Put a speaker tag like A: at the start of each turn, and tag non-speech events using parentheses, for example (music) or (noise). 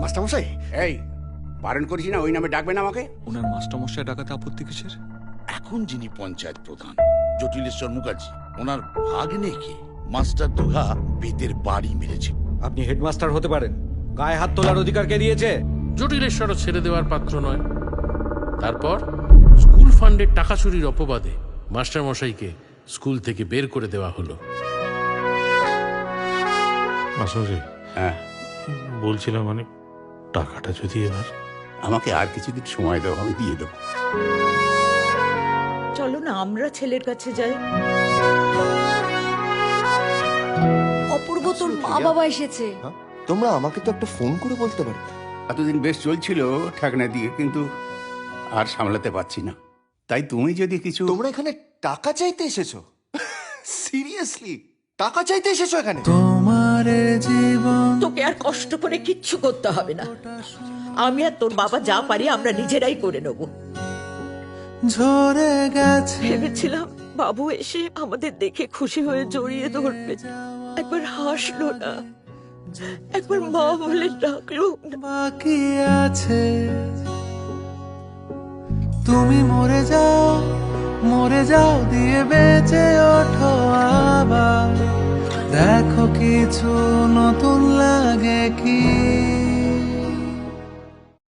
A: মাস্টারমশাই?
B: এই বারণ করিস না ওই নামে ডাকবেন আমাকে।
C: ওনার মাস্টারমশাই ডাকাতে আপত্তি কিসের?
D: এখন যিনি পঞ্চায়েত প্রধান জটিলেশ্বর মুখার্জি ওনার ভাগ্নে কে? মাস্টার দুঘা বেতের বাড়ি মেরেছে।
E: আপনি হেডমাস্টার হতে পারেন। গায়ে হাত তোলার অধিকার কে দিয়েছে?
F: জটিলেশ্বরও ছেড়ে দেওয়ার পাত্র নয়। তারপর স্কুল ফান্ডের টাকা চুরির অপবাদে মাস্টারমশাইকে স্কুল থেকে বের করে দেওয়া হলো।
G: মাসুরি
B: হ্যাঁ।
G: বলছিলাম মানে টাকাটা যদি এবার
B: আমাকে আর কিছুদিন সময় দাও আমি দিয়ে দেবো।
H: চলো না আমরা ছেলের কাছে যাই।
I: অপূর্ব তোর মা বাবা এসেছে।
A: হ্যাঁ? তোমরা আমাকে তো একটা ফোন করে বলতে পারো।
B: এতদিন বেশ চলছিল ঠাকনা দিয়ে কিন্তু আর সামলাতে পারছি না। তাই তুমি যদি কিছু
A: তোমরা এখানে টাকা চাইতে এসেছ? (laughs) সিরিয়াসলি টাকা চাইতে এসেছ এখানে?
H: তোকে আর কষ্ট করে কিচ্ছু করতে হবে না। আমি আর তোর বাবা যা পারি আমরা নিজেরাই করে নেব।
J: ঝরে গেছে।
H: ভেবেছিলাম বাবু এসে আমাদের দেখে খুশি হয়ে জড়িয়ে ধরবে। একবার হাসলো না। একবার মা বলে ডাকলো
J: বাকি আছে। তুমি মরে যাও মরে যাও দিয়ে বেঁচে ওঠো। কিছু নতুন লাগে কি?